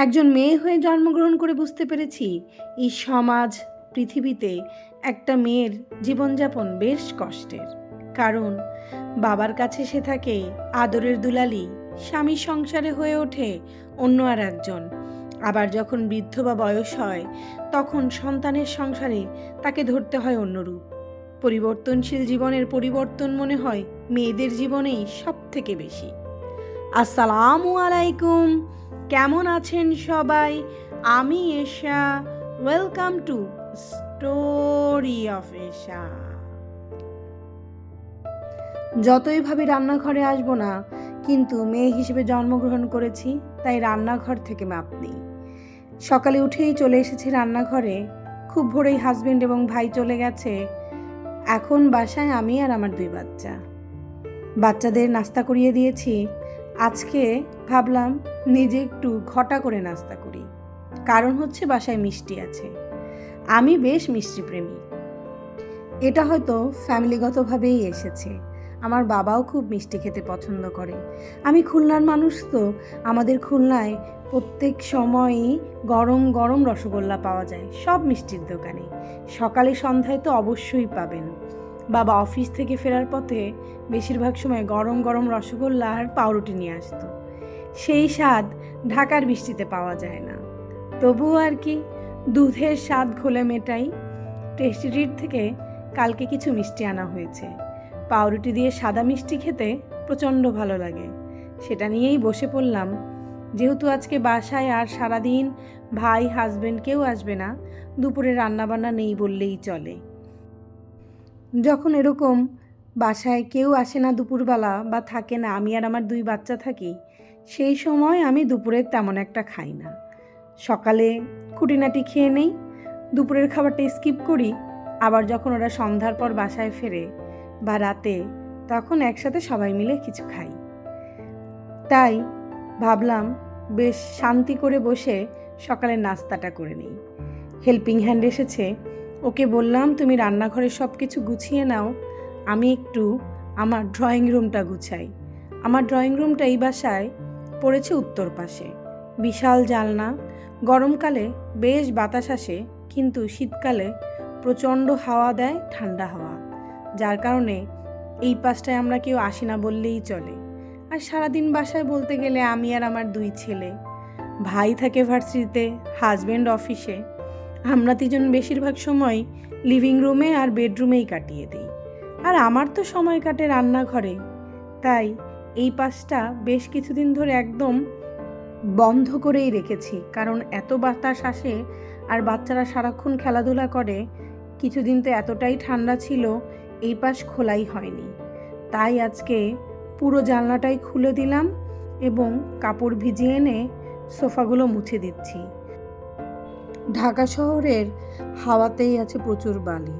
একজন মেয়ে হয়ে জন্মগ্রহণ করে বুঝতে পেরেছি, এই সমাজ, পৃথিবীতে একটা মেয়ের জীবনযাপন বেশ কষ্টের। কারণ, বাবার কাছে সে থাকে আদরের দুলালি, স্বামীর সংসারে হয়ে ওঠে অন্য আর একজন। আবার যখন বৃদ্ধ বা বয়স হয়, তখন সন্তানের সংসারে তাকে ধরতে হয় অন্যরূপ। পরিবর্তনশীল জীবনের পরিবর্তন মনে হয় মেয়েদের জীবনেই সব থেকে বেশি। আসসালামু আলাইকুম। কেমন আছেন সবাই? আমি Esha. Welcome to story of Esha যতই ভাবি রান্নাঘরে আসব না, কিন্তু মেয়ে হিসেবে জন্মগ্রহণ করেছি, তাই রান্নাঘর থেকে মাপ নেই। সকালে উঠেই চলে এসেছি রান্নাঘরে। খুব ভোরেই হাজবেন্ড এবং ভাই চলে গেছে। এখন বাসায় আমি আর আমার দুই বাচ্চা। বাচ্চাদের নাস্তা করিয়ে দিয়েছি। আজকে ভাবলাম নিজে একটু ঘটা করে নাস্তা করি। কারণ হচ্ছে বাসায় মিষ্টি আছে। আমি বেশ মিষ্টি প্রেমী এটা হয়তো ফ্যামিলিগতভাবেই এসেছে। আমার বাবাও খুব মিষ্টি খেতে পছন্দ করে। আমি খুলনার মানুষ তো। আমাদের খুলনায় প্রত্যেক সময়ই গরম গরম রসগোল্লা পাওয়া যায়, সব মিষ্টির দোকানে। সকালে সন্ধ্যায় তো অবশ্যই পাবেন। বাবা অফিস থেকে ফেরার পথে বেশিরভাগ সময় গরম গরম রসগোল্লা আর পাউরুটি নিয়ে আসতো। সেই স্বাদ ঢাকার বৃষ্টিতে পাওয়া যায় না। তবুও আর কি, দুধের স্বাদ ঘোলে মেটাই। টেস্টি ট্রিট থেকে কালকে কিছু মিষ্টি আনা হয়েছে। পাউরুটি দিয়ে সাদা মিষ্টি খেতে প্রচণ্ড ভালো লাগে। সেটা নিয়েই বসে পড়লাম। যেহেতু আজকে বাসায় আর সারাদিন ভাই হাজবেন্ড কেউ আসবে না, দুপুরে রান্নাবান্না নেই বললেই চলে। যখন এরকম বাসায় কেউ আসে না দুপুরবেলা বা থাকে না, আমি আর আমার দুই বাচ্চা থাকি, সেই সময় আমি দুপুরের তেমন একটা খাই না। সকালে খুঁটিনাটি খেয়ে নেই, দুপুরের খাবারটা স্কিপ করি, আবার যখন ওরা সন্ধ্যার পর বাসায় ফেরে বা রাতে, তখন একসাথে সবাই মিলে কিছু খাই। তাই ভাবলাম বেশ শান্তি করে বসে সকালের নাস্তাটা করে নিই। হেল্পিং হ্যান্ড এসেছে ওকে বললাম, তুমি রান্নাঘরে সব কিছু গুছিয়ে নাও, আমি একটু আমার ড্রয়িং রুমটা গুছাই। আমার ড্রয়িং রুমটা এই বাসায় পড়েছে উত্তর পাশে। বিশাল জালনা গরমকালে বেশ বাতাস আসে, কিন্তু শীতকালে প্রচণ্ড হাওয়া দেয়, ঠান্ডা হাওয়া, যার কারণে এই পাশটায় আমরা কেউ আসি না বললেই চলে। আর সারাদিন বাসায় বলতে গেলে আমি আর আমার দুই ছেলে, ভাই থাকে ভার্সিটিতে হাজব্যান্ড অফিসে আমরা তিনজন বেশিরভাগ সময় লিভিং রুমে আর বেডরুমেই কাটিয়ে দিই। আর আমার তো সময় কাটে রান্নাঘরে। তাই এই পাশটা বেশ কিছুদিন ধরে একদম বন্ধ করেই রেখেছি। কারণ এত বাতাস আসে আর বাচ্চারা সারাক্ষণ খেলাধুলা করে, কিছুদিন তো এতটাই ঠান্ডা ছিল, এই পাশ খোলাই হয়নি। তাই আজকে পুরো জানলাটাই খুলে দিলাম এবং কাপড় ভিজিয়ে এনে সোফাগুলো মুছে দিচ্ছি। ঢাকা শহরের হাওয়াতেই আছে প্রচুর বালি।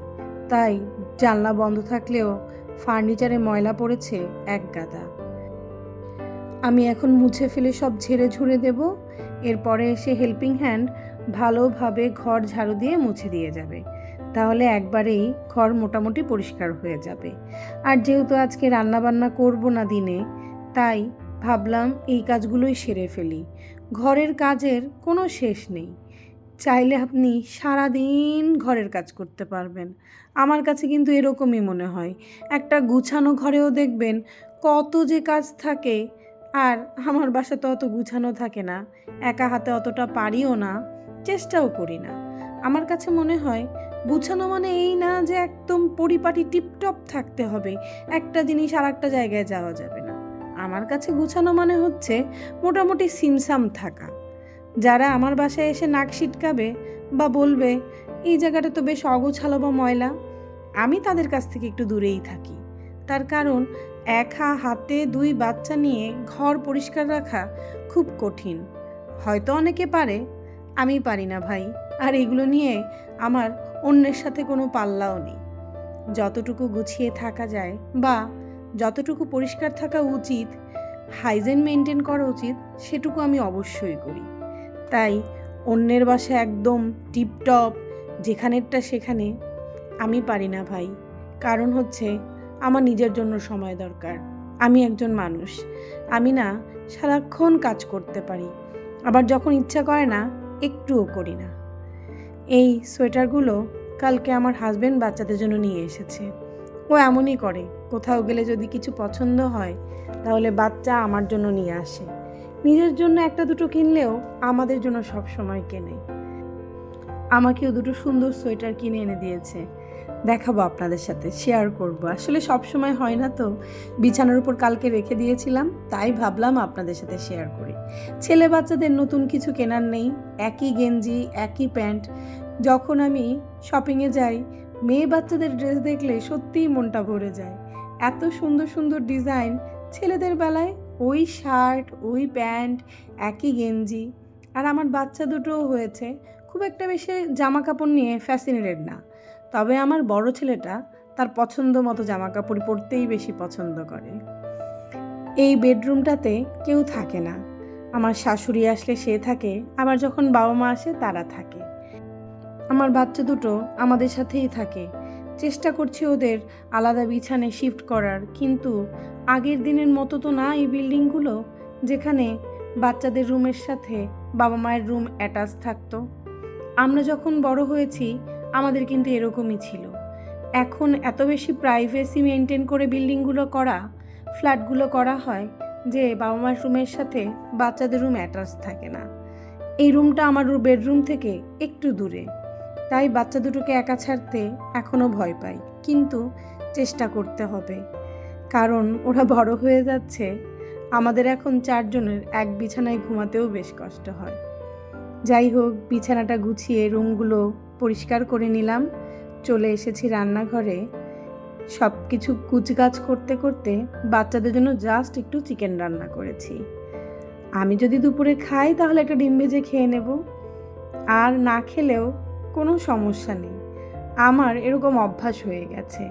তাই জানলা বন্ধ থাকলেও ফার্নিচারে ময়লা পড়েছে এক গাদা। আমি এখন মুছে ফেলে সব ঝেড়ে ঝুড়ে দেব। এরপরে এসে হেল্পিং হ্যান্ড ভালোভাবে ঘর ঝাড়ু দিয়ে মুছে দিয়ে যাবে। তাহলে একবারেই ঘর মোটামুটি পরিষ্কার হয়ে যাবে। আর যেহেতু আজকে রান্নাবান্না করব না দিনে, তাই ভাবলাম এই কাজগুলোই সেরে ফেলি। ঘরের কাজের কোনো শেষ নেই। চাইলে আপনি সারা দিন ঘরের কাজ করতে পারবেন। আমার কাছে কিন্তু এরকমই মনে হয়। একটা গুছানো ঘরেও দেখবেন কত যে কাজ থাকে, আর আমার বাসা তো অত গুছানো থাকে না। একা হাতে অতটা পারিও না, চেষ্টাও করি না। আমার কাছে মনে হয়, গুছানো মানে এই না যে একদম পরিপাটি টিপটপ থাকতে হবে, একটা জিনিস আর একটা জায়গায় যাওয়া যাবে না। আমার কাছে গুছানো মানে হচ্ছে মোটামুটি সিমসাম থাকা। যারা আমার বাসায় এসে নাক সিটকাবে বা বলবে, এই জায়গাটা তো বেশ অগোছালো বা ময়লা, আমি তাদের কাছ থেকে একটু দূরেই থাকি। তার কারণ, একা হাতে দুই বাচ্চা নিয়ে ঘর পরিষ্কার রাখা খুব কঠিন। হয়তো অনেকে পারে, আমি পারি না ভাই। আর এগুলো নিয়ে আমার অন্যের সাথে কোনো পাল্লাও নেই। যতটুকু গুছিয়ে থাকা যায় বা যতটুকু পরিষ্কার থাকা উচিত, হাইজেন মেনটেন করা উচিত, সেটুকু আমি অবশ্যই করি। তাই অন্যের বাসা একদম টিপটপ, যেখানেরটা সেখানে। আমি পারি না ভাই। কারণ হচ্ছে আমার নিজের জন্য সময় দরকার। আমি একজন মানুষ। আমি না সারাক্ষণ কাজ করতে পারি। আবার যখন ইচ্ছা করে না, একটুও করি না। এই সোয়েটারগুলো কালকে আমার হাজব্যান্ড বাচ্চাদের জন্য নিয়ে এসেছে। ও এমনই করে। কোথাও গেলে যদি কিছু পছন্দ হয়, তাহলে বাচ্চা আমার জন্য নিয়ে আসে। নিজের জন্য একটা দুটো কিনলেও আমাদের জন্য সব সময় কেনে। আমাকেও দুটো সুন্দর সোয়েটার কিনে এনে দিয়েছে। দেখাবো আপনাদের সাথে শেয়ার করব। আসলে সব সময় হয় না তো, বিছানার উপর কালকে রেখে দিয়েছিলাম, তাই ভাবলাম আপনাদের সাথে শেয়ার করি। ছেলে বাচ্চাদের নতুন কিছু কেনার নেই, একই গেঞ্জি, একই প্যান্ট। যখন আমি শপিংয়ে যাই, মেয়ে বাচ্চাদের ড্রেস দেখলে সত্যিই মনটা ভরে যায়। এত সুন্দর সুন্দর ডিজাইন ছেলেদের বেলায় ওই শার্ট, ওই প্যান্ট, একই গেঞ্জি। আর আমার বাচ্চা দুটোও হয়েছে। খুব একটা বেশি জামা কাপড় নিয়ে ফ্যাসিনেটেড না। তবে আমার বড় ছেলেটা তার পছন্দ মতো জামা কাপড় পরতেই বেশি পছন্দ করে। এই বেডরুমটাতে কেউ থাকে না। আমার শাশুড়ি আসলে সে থাকে, আবার যখন বাবা মা আসে তারা থাকে। আমার বাচ্চা দুটো আমাদের সাথেই থাকে। চেষ্টা করছি ওদের আলাদা বিছানে শিফট করার, কিন্তু আগের দিনের মতো তো না এই বিল্ডিংগুলো, যেখানে বাচ্চাদের রুমের সাথে বাবা মায়ের রুম অ্যাটাচ থাকতো। আমরা যখন বড় হয়েছি, আমাদের কিন্তু এরকমই ছিল। এখন এত বেশি প্রাইভেসি মেনটেন করে বিল্ডিংগুলো করা, ফ্ল্যাটগুলো করা হয় যে বাবা মার রুমের সাথে বাচ্চাদের রুম অ্যাটাচ থাকে না। এই রুমটা আমার বেডরুম থেকে একটু দূরে। তাই বাচ্চা দুটোকে একা ছাড়তে এখনও ভয় পাই। কিন্তু চেষ্টা করতে হবে। কারণ ওরা বড় হয়ে যাচ্ছে, আমাদের এখন চারজনের এক বিছানায় ঘুমাতেও বেশ কষ্ট হয়। যাই হোক, বিছানাটা গুছিয়ে রুমগুলো পরিষ্কার করে নিলাম। চলে এসেছি রান্নাঘরে। সব কিছু কুচগাছ করতে করতে বাচ্চাদের জন্য জাস্ট একটু চিকেন রান্না করেছি। আমি যদি দুপুরে খাই, তাহলে একটা ডিম ভেজে খেয়ে নেব। আর না খেলেও কোনো সমস্যা নেই। আমার এরকম অভ্যাস হয়ে গেছে।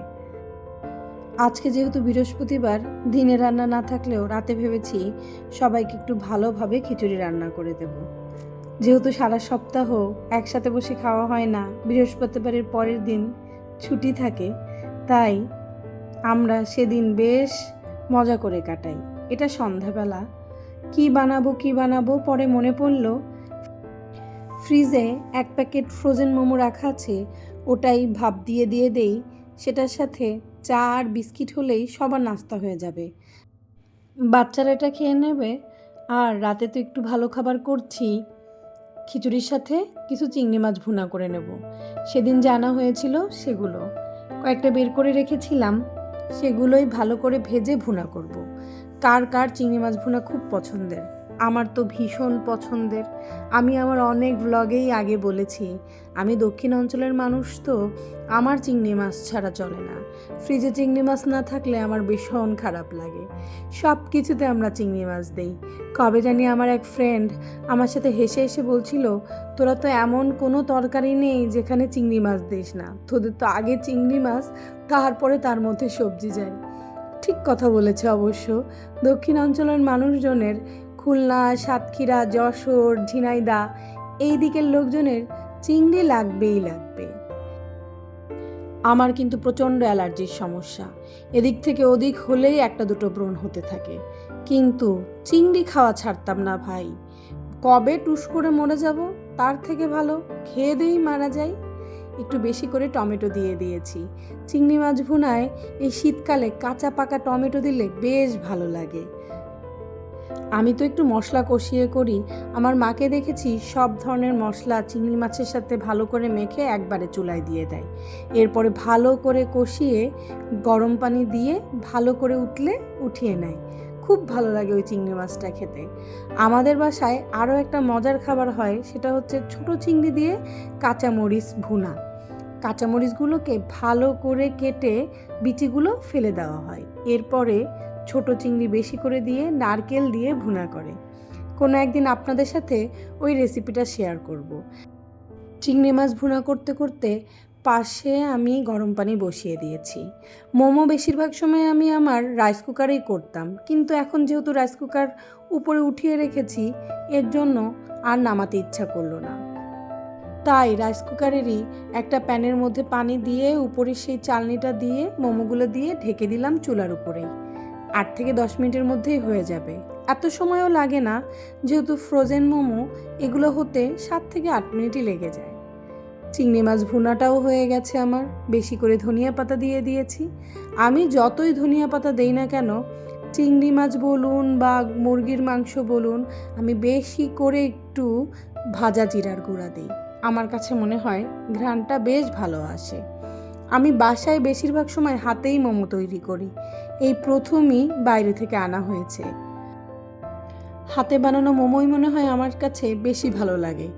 আজকে যেহেতু বৃহস্পতিবার, দিনে রান্না না থাকলেও রাতে ভেবেছি সবাইকে একটু ভালোভাবে খিচুড়ি রান্না করে দেব। যেহেতু সারা সপ্তাহ একসাথে বসে খাওয়া হয় না, বৃহস্পতিবারের পরের দিন ছুটি থাকে, তাই আমরা সেদিন বেশ মজা করে কাটাই। এটা সন্ধ্যাবেলা। কি বানাবো কি বানাবো পরে মনে পড়ল ফ্রিজে এক প্যাকেট ফ্রোজেন মোমো রাখা আছে, ওটাই ভাপ দিয়ে দিয়ে দেই, সেটার সাথে চা আর বিস্কিট হলেই সবার নাস্তা হয়ে যাবে। বাচ্চারা এটা খেয়ে নেবে, আর রাতে তো একটু ভালো খাবার করছি। খিচুড়ির সাথে কিছু চিংড়ি মাছ ভুনা করে নেব। সেদিন জানা হয়েছিল সেগুলো। কয়েকটা বের করে রেখেছিলাম, সেগুলোই ভালো করে ভেজে ভুনা করব। কার কার চিংড়ি মাছ ভুনা খুব পছন্দের। আমার তো ভীষণ পছন্দের। আমি আমার অনেক ব্লগেই আগে বলেছি, আমি দক্ষিণ অঞ্চলের মানুষ তো, আমার চিংড়ি মাছ ছাড়া চলে না। ফ্রিজে চিংড়ি মাছ না থাকলে আমার ভীষণ খারাপ লাগে। সব কিছুতে আমরা চিংড়ি মাছ দেই। কবে জানি আমার এক ফ্রেন্ড আমার সাথে হেসে হেসে বলছিল, তোরা তো এমন কোনো তরকারি নেই যেখানে চিংড়ি মাছ দিস না। তোদের তো আগে চিংড়ি মাছ, তারপরে তার মধ্যে সবজি যায়। ঠিক কথা বলেছে অবশ্য। দক্ষিণ অঞ্চলের মানুষজনের খুলনা, সাতক্ষীরা, যশোর, ঝিনাইদা, এই দিকের লোকজনের চিংড়ি লাগবেই লাগবে। আমার কিন্তু প্রচণ্ড অ্যালার্জির সমস্যা। এদিক থেকে ওদিক হলেই একটা দুটো ব্রণ হতে থাকে। কিন্তু চিংড়ি খাওয়া ছাড়তাম না ভাই। কবে টুস করে মরে যাব, তার থেকে ভালো খেয়ে দিয়েই মারা যায়। একটু বেশি করে টমেটো দিয়ে দিয়েছি। চিংড়ি মাছ ভুনায় এই শীতকালে কাঁচা পাকা টমেটো দিলে বেশ ভালো লাগে। আমি তো একটু মশলা কষিয়ে করি। আমার মাকে দেখেছি সব ধরনের মশলা চিংড়ি মাছের সাথে ভালো করে মেখে একবারে চুলায় দিয়ে দেয়। এরপরে ভালো করে কষিয়ে গরম পানি দিয়ে ভালো করে উঠলে উঠিয়ে নেয়। খুব ভালো লাগে ওই চিংড়ি মাছটা খেতে। আমাদের বাসায় আরও একটা মজার খাবার হয়, সেটা হচ্ছে ছোট চিংড়ি দিয়ে কাঁচামরিচ ভুনা। কাঁচামরিচগুলোকে ভালো করে কেটে বিচিগুলো ফেলে দেওয়া হয়। এরপরে ছোট চিংড়ি বেশি করে দিয়ে, নারকেল দিয়ে ভুনা করে। কোনো একদিন আপনাদের সাথে ওই রেসিপিটা শেয়ার করব। চিংড়ি মাছ ভুনা করতে করতে পাশে আমি গরম পানি বসিয়ে দিয়েছি। মোমো বেশিরভাগ সময় আমি আমার রাইস কুকারেই করতাম। কিন্তু এখন যেহেতু রাইস কুকার উপরে উঠিয়ে রেখেছি, এর জন্য আর নামাতে ইচ্ছা করল না। তাই রাইস কুকারেরই একটা প্যানের মধ্যে পানি দিয়ে উপরে সেই চালনিটা দিয়ে, মোমোগুলো দিয়ে ঢেকে দিলাম চুলার উপরেই। আট থেকে দশ মিনিটের মধ্যেই হয়ে যাবে। এত সময়ও লাগে না, যেহেতু ফ্রোজেন মোমো এগুলো হতে সাত থেকে আট মিনিটই লেগে যায়। চিংড়ি মাছ ভুনাটাও হয়ে গেছে আমার, বেশি করে ধনিয়া পাতা দিয়ে দিয়েছি। আমি যতই ধনিয়া পাতা দেই না কেন, চিংড়ি মাছ বলুন বা মুরগির মাংস বলুন, আমি বেশি করে একটু ভাজা জিরার গুঁড়া দিই। আমার কাছে মনে হয় ঘ্রাণটা বেশ ভালো আসে। আমি বাসায় বেশিরভাগ সময় হাতেই মোমো তৈরি করি। এই প্রথমই বাইরে থেকে আনা হয়েছে। হাতে বানানো মোমোই মনে হয় আমার কাছে বেশি ভালো লাগে।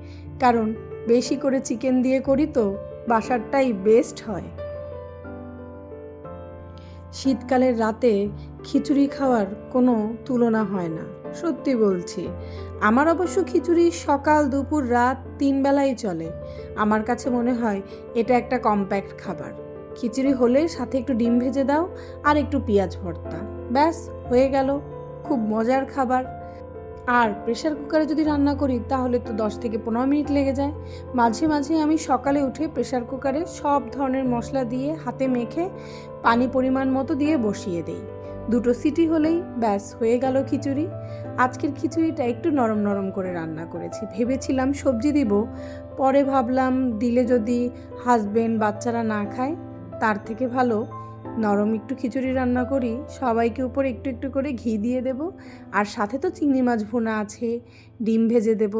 কারণ বেশি করে চিকেন দিয়ে করি তো, বাসারটাই বেস্ট হয়। শীতকালের রাতে খিচুড়ি খাওয়ার কোনো তুলনা হয় না, সত্যি বলছি। আমার অবশ্য খিচুড়ি সকাল, দুপুর, রাত তিন বেলাই চলে। আমার কাছে মনে হয় এটা একটা কম্প্যাক্ট খাবার। খিচুড়ি হলে সাথে একটু ডিম ভেজে দাও আর একটু পেঁয়াজ ভর্তা। ব্যাস, হয়ে গেল। খুব মজার খাবার। আর প্রেশার কুকারে যদি রান্না করি, তাহলে তো দশ থেকে পনেরো মিনিট লেগে যায়। মাঝে মাঝে আমি সকালে উঠে প্রেশার কুকারে সব ধরনের মশলা দিয়ে হাতে মেখে পানি পরিমাণ মতো দিয়ে বসিয়ে দেই। দুটো সিটি হলেই ব্যাস, হয়ে গেল খিচুড়ি। আজকের খিচুড়িটা একটু নরম নরম করে রান্না করেছি। ভেবেছিলাম সবজি দিব, পরে ভাবলাম দিলে যদি হাজবেন্ড বাচ্চারা না খায় তার থেকে ভালো। নরম একটু খিচুড়ি রান্না করি, সবাইকে উপর একটু একটু করে ঘি দিয়ে দেব। আর সাথে তো চিংড়ি মাছ ভুনা আছে, ডিম ভেজে দেব।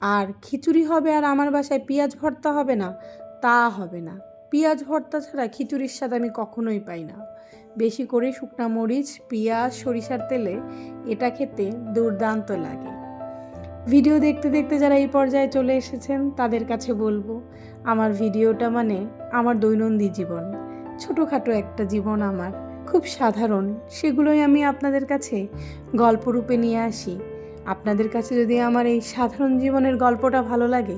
আর খিচুড়ি হবে আর আমার বাসায় পেঁয়াজ ভর্তা হবে না, তা হবে না। পেঁয়াজ ভর্তা ছাড়া খিচুড়ির স্বাদ আমি কখনোই পাই না। বেশি করে শুকনা মরিচ, পেঁয়াজ, সরিষার তেলে এটা খেতে দুর্দান্ত লাগে। ভিডিও দেখতে দেখতে যারা এই পর্যায়ে চলে এসেছেন, তাদের কাছে বলব, আমার ভিডিওটা মানে আমার দৈনন্দিন জীবন। ছোটোখাটো একটা জীবন আমার, খুব সাধারণ, সেগুলোই আমি আপনাদের কাছে গল্পরূপে নিয়ে আসি। আপনাদের কাছে যদি আমার এই সাধারণ জীবনের গল্পটা ভালো লাগে,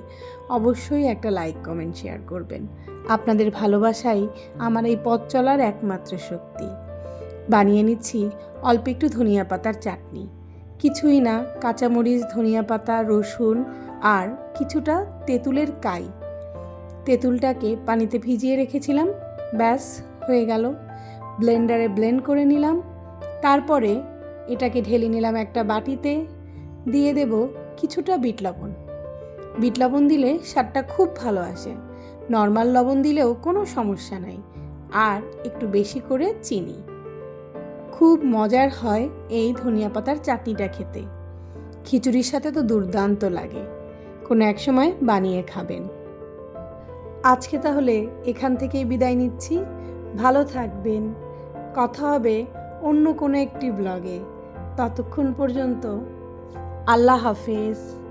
অবশ্যই একটা লাইক, কমেন্ট, শেয়ার করবেন। আপনাদের ভালোবাসাই আমার এই পথ চলার একমাত্র শক্তি। বানিয়ে নিচ্ছি অল্প একটু ধনিয়া পাতার চাটনি। কিছুই না, কাঁচামরিচ ধনিয়া পাতা রসুন আর কিছুটা তেঁতুলের কাই। তেঁতুলটাকে পানিতে ভিজিয়ে রেখেছিলাম, ব্যাস, হয়ে গেল। ব্লেন্ডারে ব্লেন্ড করে নিলাম। তারপরে এটাকে ঢেলে নিলাম একটা বাটিতে, দিয়ে দেব কিছুটা বিট লবণ। বিট লবণ দিলে স্বাদটা খুব ভালো আসে। নর্মাল লবণ দিলেও কোনো সমস্যা নাই। আর একটু বেশি করে চিনি। খুব মজার হয় এই ধনিয়া পাতার চাটনিটা খেতে। খিচুড়ির সাথে তো দুর্দান্ত লাগে। কোনো এক সময় বানিয়ে খাবেন। আজকে তাহলে এখান থেকেই বিদায় নিচ্ছি। ভালো থাকবেন। কথা হবে অন্য কোনো একটি ব্লগে ততক্ষণ পর্যন্ত আল্লাহ হাফেজ।